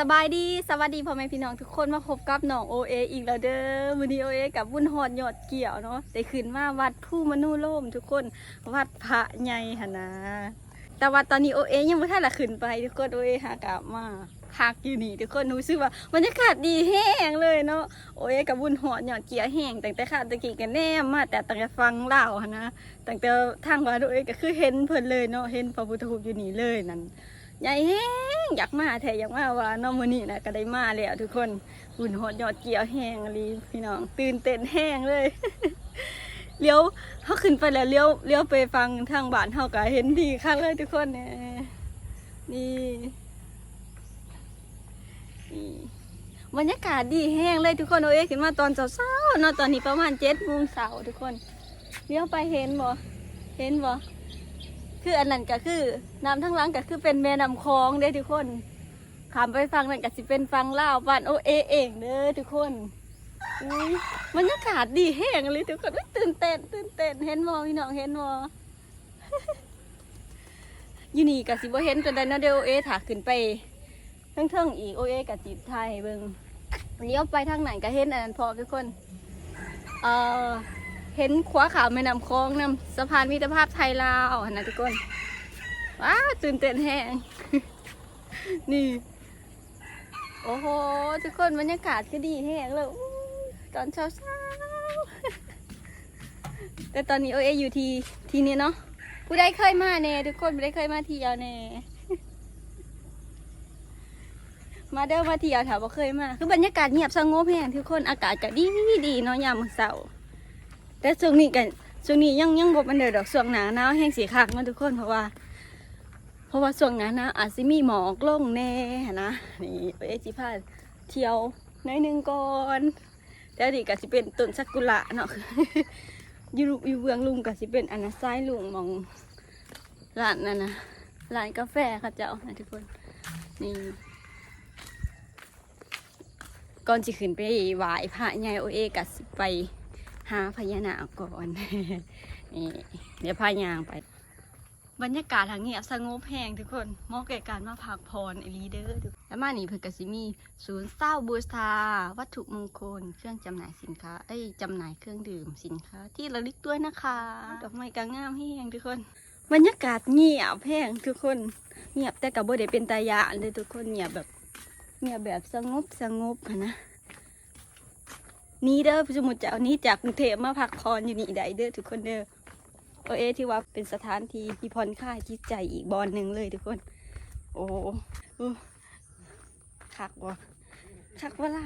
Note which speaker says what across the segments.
Speaker 1: สบายดีสวัสดีพ่อแม่พี่น้องทุกคนมาพบกับน้องโอเออีกแล้วเด้อวันนี้โอเอกับบุญหอดยอดเกี่ยวเนาะได้ขึ้นมาวัดผู้มนุโลมทุกคนวัดพระใหญ่หนนะแต่ว่าตอนนี้โอเอยังไม่ทันละขึ้นไปทุกคนโอเอหากลับมาพักอยู่นี่ทุกคนรู้สึกว่าบรรยากาศดีแห้งเลยเนาะโอเอกับบุญหอดหยอดเกี่ยวแห้งตั้งแต่ข้าวตะกี้กันแน่มาแต่ตั้งแต่ฟังเล่าหนะตั้งแต่ทางวัดโอเอก็คือเห็นเพลินเลยเนาะเห็นพระพุทธรูปอยู่นี่เลยนั่นใหญ่แห้ง อยากมาแท้อยากมาว่าน้องมือนี่นะก็ได้มาแล้วทุกคนหุ่นหดยอดเกี่ยวแห้งอะไรพี่น้อง ตื่นเต้นแห้งเลยเลี้ยวเขาขึ้นไปแล้วเลี้ยวเลี้ยวไปฟังทางบ้านเขาก็เห็นดีคักเลยทุกคนเนี่ยนี่นี่บรรยากาศดีแห้งเลยทุกคนโอ้ยขึ้นมาตอนเช้าๆเนาะตอนนี้ประมาณเจ็ดโมงเช้าทุกคนเลี้ยวไปเห็นบ่เห็นบ่ คืออันนั้นก็คือน้ำทั้งหลังก็คือเป็นแม่น้ำคลองเด้อทุกคนขามไปฟังนั่นก็สิเป็นฟังเล่าวบ้านโอเอเองเด้อทุกคนอุ้ยบรรยากาศดีแห้งเลยทุกคนอุ๊ยตื่นเต้นตื่นเต้นเห็นมอพี่น้องเห็นมอ อยู่นี่ก็สิบ่เห็นจนได้เนาะเดียวโอเอถาขึ้นไปเทิงๆอีกโอเอกับจิตไทยเบิ่งเลี้ยวไปทางไหนก็เห็นอันนั้นพอทุกคน เอ่อ เห็นขวาขาวแม่น้ำคลองนำสะพานมิตรภาพไทยลาวนะทุกคนว้าตื่นเต้นแห้งนี่ โอ้โห ทุกคนบรรยากาศก็ดีแห้งเลยตอนเช้าเช้าแต่ตอนนี้โอเออยู่ที่ที่นี่เนาะผู้ใดเคยมาเน่ทุกคนผู้ใดเคยมาเที่ยวเน่มาเด้อมาเที่ยวถามว่เคยมาคือบรรยากาศเงียบสงบแห้งทุกคนอากาศก็ดีดีเนาะยามมื้อเช้า แต่ช่วงนี้กันช่วงนี้ยังยังบ่มันเดือดดอกช่วงหนาหนาวแห้งสีคักเนาทุกคนเพราะว่า เพราะว่าช่วงหนาหนาวอาจสิมีหมอกลงแน่นะนี่เอจิพาเที่ยวน้อยหนึงก่อนแต่นี่ก็สิเป็นต้นซากุระเนาะอยู่อยู่เบืองลุงก็สิเป็นอันนะซ้ายลุงมองร้านนั่นนะร้านกาแฟค่ะเจ้านะทุกคนนี่ก่อนสิขึ้นไปไหว้พระใหญ่โอเอก็สิไป หาพญานาคก่อนนี่เดี๋ยวพายางไป บรรยากาศทางเงียบสงบแหงทุกคนเหมาะแก่การมาพักผ่อนอีหลีเดอร์แล้วมานี่เพื่อกสิมีศูนย์เศร้าบูชาวัตถุมงคล เครื่องจำหน่ายสินค้า เอ้ยจำหน่ายเครื่องดื่มสินค้า ที่ระลึกด้วยนะคะดอกไม้กางงามแห้งทุกคนบรรยากาศเงียบแห้งทุกคน เงียบแต่กับบ่ได้เป็นตายาเลยทุกคนเงียบแบบเงียบแบบสงบสงบนะ นี่เด้อสมมุตจะเอานี้จากกรุงเทพมาพักผ่อนอยู่นี่ได้เด้อทุกคนเด้อโอเอที่ว่าเป็นสถานที่ที่ผ่อนคลายจิตใจอีกบอนหนึ่งเลยทุกคน โอ้โหคักวะคักวะล่ะ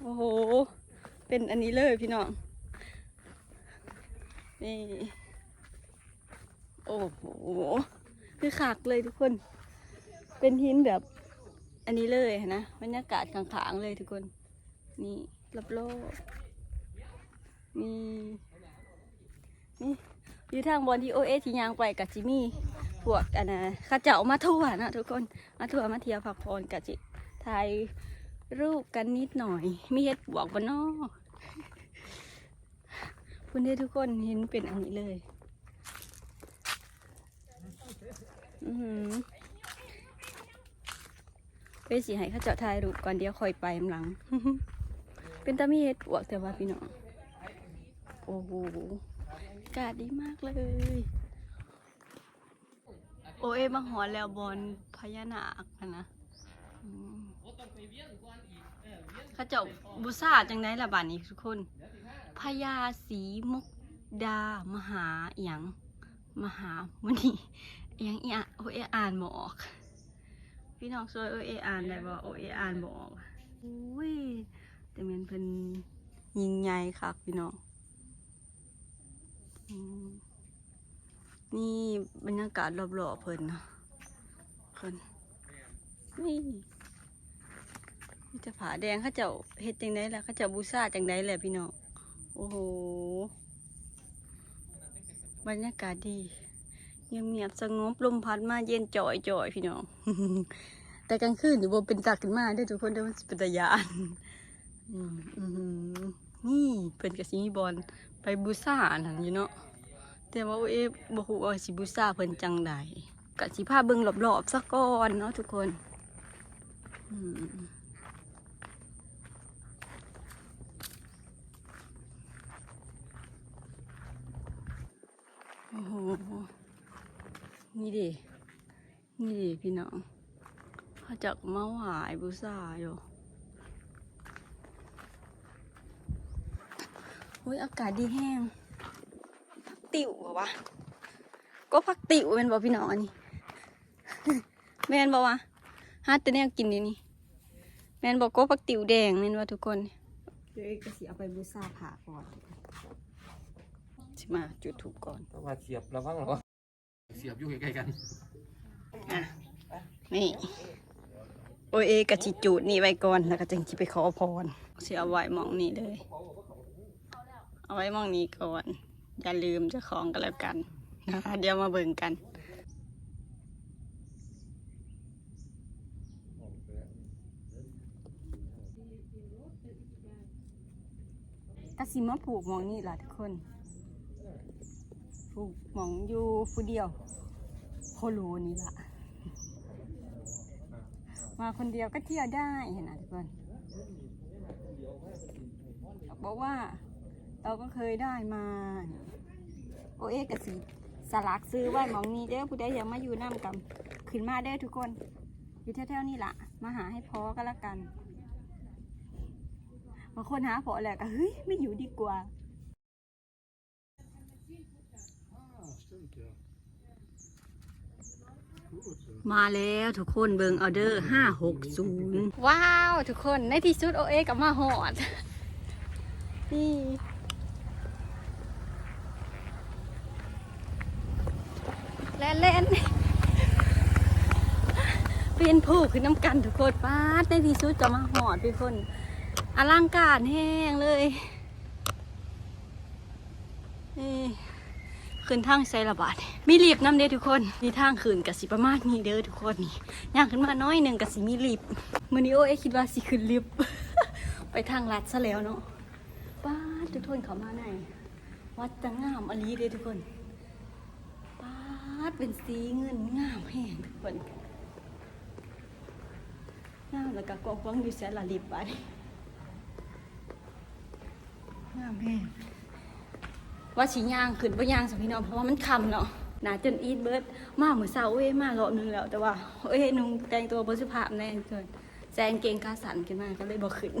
Speaker 1: โอ้โห เป็นอันนี้เลยพี่น้องนี่โอ้โหคือคักเลยทุกคน เป็นหินแบบ อันนี้เลยนะบรรยากาศขางๆเลยทุกคน นี่ รอบโลกนี่นี่อยู่ทางบนที่โอเอที่ยางไปกับจิมี่พวกอันนะข้าเจ้ามาทั่วนะทุกคนมาทั่วมาเที่ยวพักผ่อนกับจิถ่ายรูปกันนิดหน่อยมีเฮ็ดบวกบนนอกคุณได้ทุกคนเห็นเป็นอันนี้เลยอือหือไปสิให้ข้าเจ้าถ่ายรูปก่อนเดี๋ยวคอยไปมหลัง เป็นตามีเห็ดปวกแต่ว่าพี่น้อง โอ้โหอากาศดีมากเลย โอเอมาหอนแล้วบอลพญานาคนะนะอืมเขาเจ้าบุษาจังไดล่ะบานนี้ทุกคนพญาสีมุกดา มหาอหยังมหามณีอหยังอีอะโอเออ่านบอก พี่น้องช่วยโอเออ่านได้บ่โอเออ่านบ่ออกอุ้ย แต่แมันเป็นยิงใหญ่ค่ะพี่น้องนี่บรรยากาศรอบๆเพิ่นเนาะเพิ่นนี่มีแต่ผาแดงเขาเจ้าเฮ็ดจังไดล่ะเขาเจ้าบูชาจังไดแหละพี่น้องโอ้โหบรรยากาศดีเงียบๆสงบลมพัดมาเย็นจ่อยๆพี่น้องแต่กลางคืนอยู่บนเป็นตาขึ้นมาได้ทุกคนเด้มันสิเป็นตายานอืมอืม นี่เพิ่นกับสิมีบอลไปบูซ่านั่นอยู่เนาะแต่ว่าเอ๊ะบ่ฮู้ว่าสิบูซ่าเพิ่นจังใดก็สิพาเบิ่งรอบๆซะก่อนเนาะทุกคนโอ้โหนี่ดินี่ดิพี่น้องเขาจะมาหวายบูซ่าอยู่ อุ้ยอากาศดีแห้งพักติ๋วบ่วะก็พักติ๋วเป็นบ่พี่น้องอันนี้แม่นบ่วะฮาแต่แนวกินนี่นี่แม่นบอกก็พักติ๋วแดงแม่นว่าทุกคนเดี๋ยวเอกก็สิเอาไปบูซาผ่าก่อนสิมาจุดถูกก่อน
Speaker 2: ต้องมาเสียบระวังระวังเสียบอยู่ใกล้ๆกัน
Speaker 1: อะนี่โอเอกะจิจูดนี่ไว้ก่อนแล้วก็จึงจะไปขอพรสิเอาไว้หมองนี้เลย เอาไว้มองนี้ก่อน อย่าลืมเจะของกันแล้วกันนะคะเดี๋ยวมาเบิ่งกันกสิมาผูกมองนี่ล่ะทุกคน ผูกมองอยู่ผู้เดียวโคโลนี่ล่ะ มาคนเดียวก็เที่ยวได้เห็นไหมทุกคนบอกว่า เราก็เคยได้มาโอเอกสิสลักซื้อไว้หมองนี้เด้อผู้ใดอยากมาอยู่น้ำกันขึ้นมาเด้อทุกคน อยู่แถวๆนี่ล่ะมาหาให้พอก็แล้วกันบางคนหาพอแหละก็เฮ้ยไม่อยู่ดีกว่ามาแล้วทุกคนเบิงออเดอร์ห้าหกศูนย์ว้าว ทุกคนในที่สุดโอเอกับมาหอดนี่ ล่นเล่นเป็นผู้คือน้ำกันทุกคนป้าดในที่สุดก็มาหอดทุกคนอลังการแห้งเลยนี่ขึ้นทางไซระบาดมีลิฟต์น้ำเด้อทุกคนมีทางขึ้นกับสิประมาณนี้เด้อทุกคนนี่ย่างขึ้นมาน้อยหนึ่งกับสิมีลิฟต์มือนี้โอ้เอคิดว่าสิขึ้นลิฟต์ไปทางลัดซะแล้วเนาะป้าดทุกคนเขามาไหนวัดจะงงามอลีเด้อทุกคน เป็นสีเงินงามแห้งทุกคนงามแล้วก็กว้างๆอยู่แสนละลิฟต์ไปงามแห้งว่าชิย่างขึ้นว่าย่างสัพี่น้องเพราะว่ามันคำเนาะหนาจนอีทเบิร์ดมาเหมือนสาวเอ้ยมารอบนึงแล้วแต่ว่าเอ้ยนุ่งแต่งตัวบริสุภาพแน่เกินแจงเกงขาสันขึ้นมาก็เลยบอกขึ้น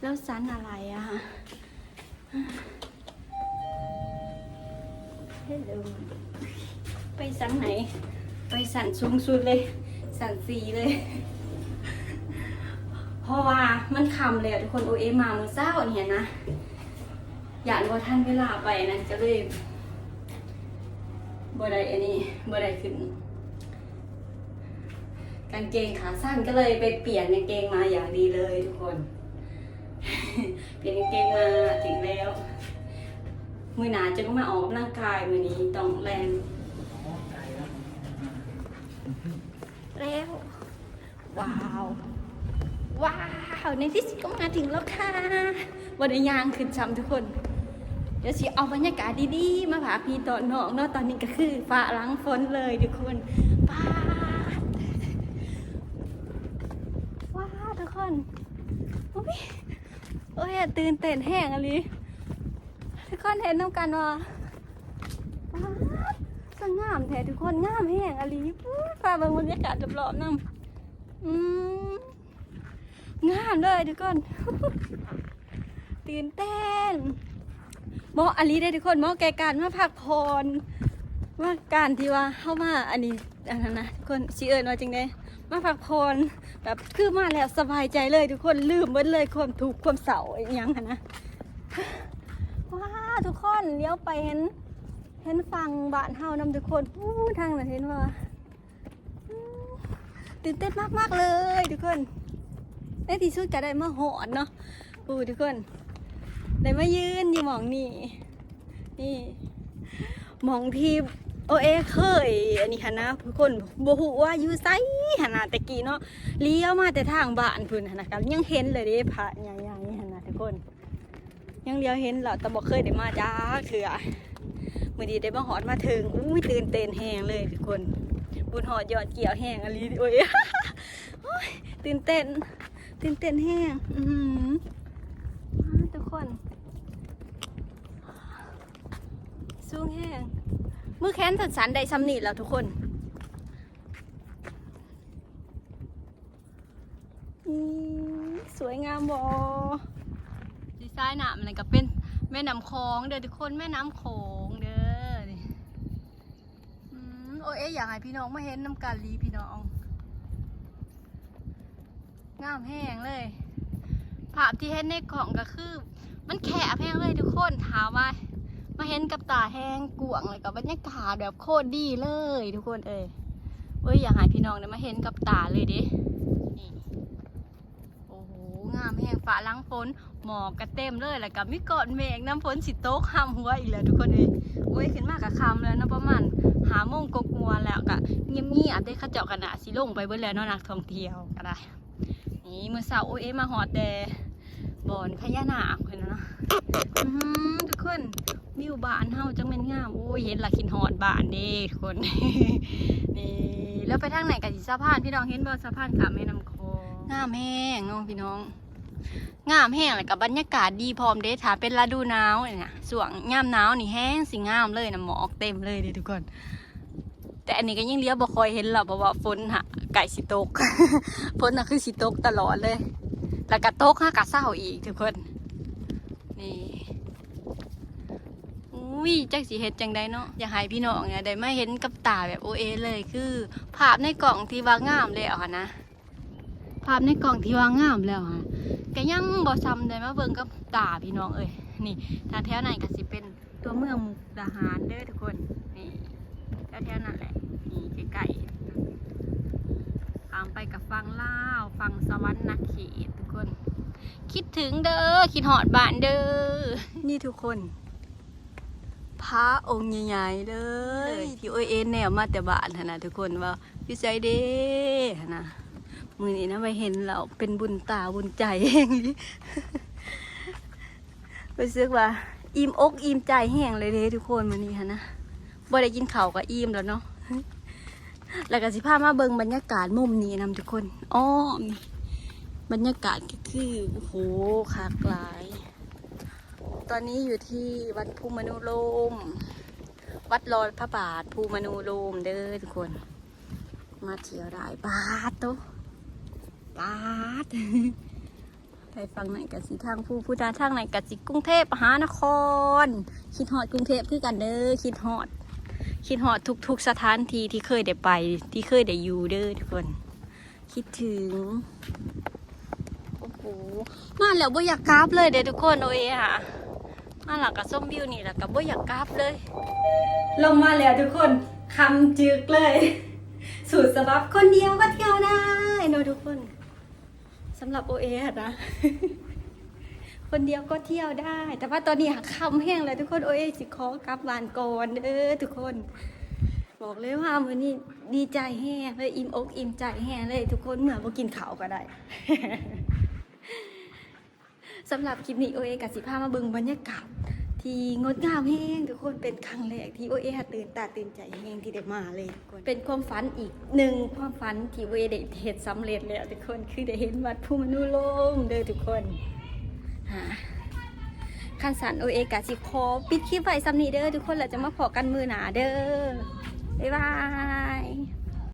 Speaker 1: แล้วสันอะไรอะ ไปสันไหน ไปสั่นสูงสุดเลย สั่นสีเลย เพราะว่ามันคำเลยทุกคนโอเอมาเมื่อเช้าเนี่ยนะอยากว่าท่านเวลาไปนั้นก็เลยบ่ได้อันนี้บ่ได้ขึ้นกางเกงขาสั้นก็เลยไปเปลี่ยนกางเกงมาอย่างดีเลยทุกคน เปลี่ยนกางเกงมาถึงแล้ว มือหนาจะก็มาออกกำลังกายมือนี้ต้องแรงแล้วว้าว ว้าวในที่สุดก็มาถึงแล้วค่ะวันยางขึ้นช้ำทุกคน เดี๋ยวสิเอาบรรยากาศดีๆ มาผาพีตอนน้องเนาะตอนนี้ก็คือฟ้าหลังฝนเลยทุกคนป้าดว้าทุกคนโอ้ยโอ้ยตื่นเต้นแห้งอะไร คนเห็นน้ำกันว่าป้าดสงามแท้ทุกคนงามแห้งอะไรปู๊ดฟ้าบางบรรยากาศรอบๆน้ำอืมงามเลยทุกคน ตื่นเต้นหมาะอันนี้ได้ทุกคนหมาะแก่การมาพักผ่อนว่าการที่ว่าเข้ามาอันนี้อันนั้นนะทุกคนชีเอิญว่าจริงเด้มาพักผ่อนแบบคือมาแล้วสบายใจเลยทุกคนลืมหมดเลยความทุกความเศร้าอหยังหั้นนะ ทุกคนเลี้ยวไปเห็น เห็นฟังบ้านเฮานำทุกคนปู้ทางนั้นเห็นว่าตื่นเต้นมากๆเลยทุกคนในที่สุดก็ได้มาหอนเนาะปูทุกคน ได้มายืนอยู่หมองนี่นี่หมองที่โอเอเคยอันนี้ฮะนะทุกคนบฮูว่าอยู่ไซฮะนะแต่กี้เนาะเลี้ยวมาแต่ทางบ้านพุ่นฮะนะครับยังเห็นเลยเด้พระใหญ่ๆนี่ฮะนะทุกคน ยังเลี้ยวเห็นแล้วแต่บอกเคยได้มาจ้าเถื่อมื่อดีได้มาหอดมาถึงอุ้ยตื่นเต้นแหงเลยทุกคน บุญหอดยอดเกี่ยวแหงอะไรโอ้ยโอ้ยตื่นเต้น ตื่นเต้นแหงอือหือว้าวทุกคนสูงแหงมือแขนสันสันได้ซ้ำนีแล้วทุกคนสวยงามบอ ดีไซน์หนามอะไรก็เป็นแม่น้ำโขงเด้อทุกคนแม่น้ำโขงเด้อนี่อืมโอ้ยเอ๊ะอยากให้พี่น้องมาเห็นน้ำกันลีพี่น้อง งามแห้งเลย ภาพที่เห็นในกล่องก็คือ มันแคบแห้งเลยทุกคนถามว่ามาเห็นกับตาแห้งกวงเลยกับบรรยากาศแบบโคตรดีเลย ทุกคนเอ้ยเอ้ยอยากให้พี่น้องได้มาเห็นกับตาเลยเดิโอ้โหงามแห้งฟ้าหลังฝน หมอกกระเต็มเลยแล้วก็มีก้อนเมฆน้ำฝนสิโต๊กห้ามหัวอีกแล้วทุกคนเอ้ยโอ้ยขึ้นมากกับคำแล้วนะประมาณหาโมงกกัวแล้วก็เงียบๆได้ข้าเจาะกันนะสิลงไปเบิ่แล้วนาะนักท่องเที่ยวก็ได้นี่มือสาวโอเอมาหอดแดบอนพญานาคเห็นแล้วเนาะทุกคนวิวบานเฮาจังเป็นงามโอ้ยเห็นละคินหอดบานเด้ทุกคนนี่แล้วไปทางไหนกันสิสะพานพี่น้องเห็นบ่สะพานขามแม่น้ำคองงามแห้งเนาะพี่น้อง งามแห้งแล้วกับบรรยากาศดีพร้อมเด้ถ้าเป็นฤดูหนาวเนี่ยส่วงยามหนาวนี่แห้งสิงามเลยนะหมอกเต็มเลยเด้ทุกคน แต่อันนี้ก็ยังเลี้ยวบ่คอยเห็นหรอกเพราะว่าฝนหะไก่สิตก ฝนน่ะคือสิตกตลอดเลย แล้วก็ตกห้ากะเศร้าอีกทุกคน นี่อุ้ยจักสิเฮ็ดจังไดเนาะอยากให้พี่น้องเนี่ยได้มาเห็นกับตาแบบโอเอเลยคือ ภาพในกล่องที่ว่างามแล้วค่ะนะ ภาพในกล่องที่ว่างามแล้วค่ะก็ยังบ่ซ้ำได้มาเบิ่งกับตาพี่น้องเอ้ยนี่ถ้าแถวไหนก็สิเป็นตัวเมืองมุกดาหารเด้อทุกคนนี่แถวๆนั้นแหละนี่ใกล้ๆข้ามไปกับฟังลาวฟังสวรรค์นาเขตทุกคน คิดถึงเด้อคิดหอดบ้านเด้อนี่ทุกคนพระองค์ใหญ่ๆเลยที่โอเอ็นแนวมาแต่บ้านหั้นนะทุกคนว่าพี่ใจเด้หั้นนะ มือนี้นะไปเห็นเราเป็นบุญตาบุญใจแห้งอีหลีรู้สึกว่า อิ่มอกอิ่มใจแห้งเลยเด้ทุกคนมือนี้ฮะนะบ่ได้กินข้าวก็อิ่มแล้วเนาะแล้วก็สิพามาเบิ่งบรรยากาศมุมนี้นำทุกคนอ้อมนี่บรรยากาศก็คือโอ้โหคากหลาย ตอนนี้อยู่ที่วัดภูมนูโลม วัดรอยพระบาทภูมนูโลมเด้อทุกคน มาเที่ยวได้บาทโตะบาทไปฟังไหนอยกสิทางผู้ผู้ดาทางไหนกสิกรุงเทพมหานคร คิดฮอดกรุงเทพคือกันเด้อคิดฮอด คิดฮอดทุกๆสถานที่ที่เคยได้ไป ที่เคยได้อยู่เด้อทุกคน คิดถึงโอ้โหมาแล้วบ่อยากกราฟเลยเด้อทุกคนโอ้ยค่ะมาหลักกับส้มวิวนี่แหละกับบ่อยากกราฟเลย ลงมาแล้วทุกคนคำจึกเลย สูตรสำหรับคนเดียวก็เที่ยวได้เนอะทุกคน สำหรับโอเอนะ คนเดียวก็เที่ยวได้ แต่ว่าตอนนี้หาคำแห้งเลยทุกคนโอเอสิขอกลับบ้านก่อนเออทุกคน บอกเลยว่ามันนี้ดีใจแห้งเลยอิ่มอกอิ่มใจแห้งเลย ทุกคนเหมือนบ่กินข้าวก็ได้สำหรับคลิปนี้โอเอกสิพามาเบิ่งบรรยากาศ ที่งดงามแห้งทุกคนเป็นครั้งแรกที่โอเอตื่นตาตื่นใจแห้งที่ได้มาเลยทุกคนเป็นความฝันอีกหนึ่งความฝันที่โอเอได้เห็นสำเร็จแล้วทุกคนคือได้เห็นวัดภูมินุโลมเด้อทุกคนฮะคันสันโอเอกสิขอปิดคลิปไว้ซ้ำนี้เด้อทุกคนแล้วจะมาพอกันมือหนาเด้อบ๊ายบาย